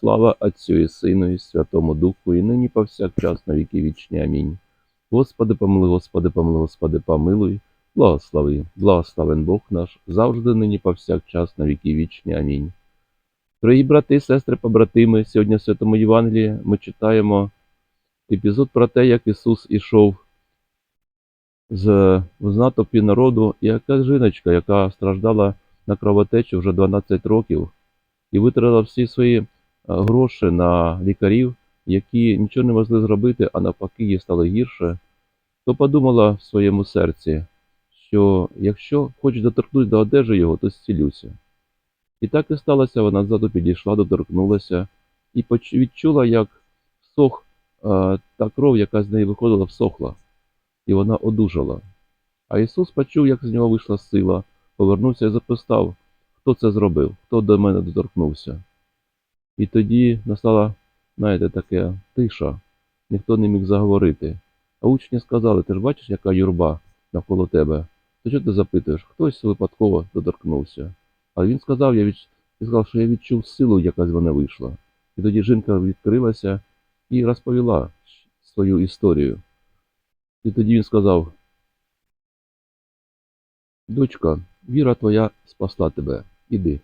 Слава Отцю і Сину, і Святому Духу, і нині повсякчас на віки вічні. Амінь. Господи, помилуй, Господи, помилуй, Господи, помилуй, благослови, благословен Бог наш, завжди нині повсякчас на віки вічні. Амінь. Дорогі брати, сестри, побратими, сьогодні в Святому Євангелії ми читаємо епізод про те, як Ісус ішов з в натовпі народу, і яка жіночка, яка страждала на кровотечу вже 12 років, і витратила всі свої гроші на лікарів, які нічого не могли зробити, а навпаки їй стало гірше, то подумала в своєму серці, що якщо хоч доторкнусь до одежі його, то зцілюся. І так і сталося, вона ззаду підійшла, доторкнулася і відчула, як всох е, та кров, яка з неї виходила, всохла, і вона одужала. А Ісус почув, як з нього вийшла сила, повернувся і запитав, хто це зробив, хто до мене доторкнувся. І тоді настала, знаєте, така тиша, ніхто не міг заговорити. А учні сказали, ти ж бачиш, яка юрба навколо тебе. То що ти запитуєш? Хтось випадково доторкнувся. А він сказав, я від... сказав, що я відчув силу, яка з мене вийшла. І тоді жінка відкрилася і розповіла свою історію. І тоді він сказав: Дочка, віра твоя спасла тебе. Іди.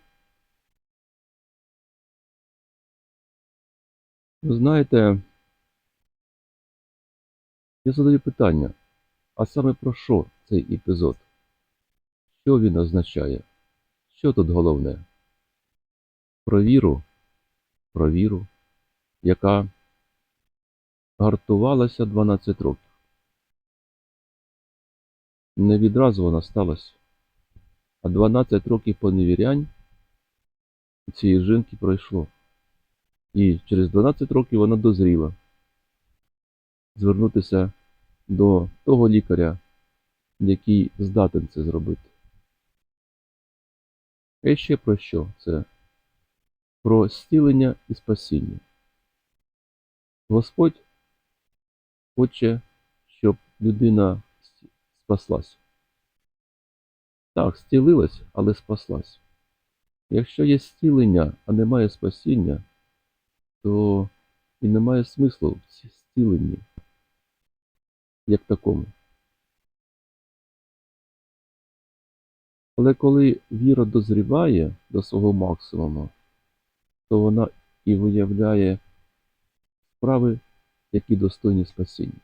Ви знаєте, я задаю питання, а саме про що цей епізод? Що він означає? Що тут головне? Про віру, про віру, яка гартувалася 12 років. Не відразу вона сталася, а 12 років поневірянь цієї жінки пройшло. І через 12 років вона дозріла звернутися до того лікаря, який здатен це зробити. А ще про що це? Про зцілення і спасіння. Господь хоче, щоб людина спаслась. Так, зцілилась, але спаслась. Якщо є зцілення, а немає спасіння, то і немає смислу в ці- зціленні, як такому. Але коли віра дозріває до свого максимуму, то вона і виявляє справи, які достойні спасіння.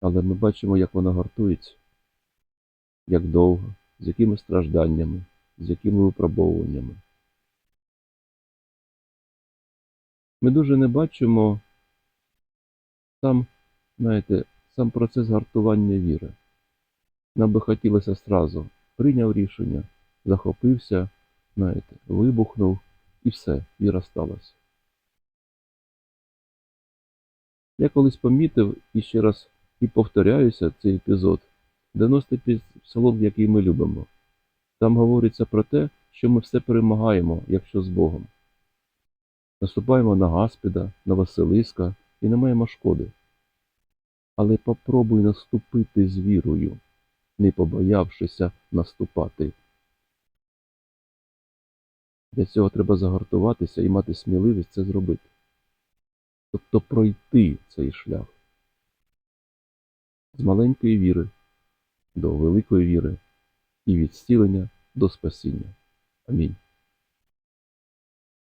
Але ми бачимо, як вона гартується, як довго, з якими стражданнями, з якими випробовуваннями. Ми дуже не бачимо сам, знаєте, сам процес гартування віри. Нам би хотілося зразу прийняв рішення, захопився, знаєте, вибухнув і все, віра сталася. Я колись помітив і ще раз і повторяюся цей епізод, 95 псалом, який ми любимо. Там говориться про те, що ми все перемагаємо, якщо з Богом. Наступаємо на Гаспіда, на Василиска і не маємо шкоди. Але попробуй наступити з вірою, не побоявшися наступати. Для цього треба загартуватися і мати сміливість це зробити. Тобто пройти цей шлях з маленької віри до великої віри і від зцілення до спасіння. Амінь.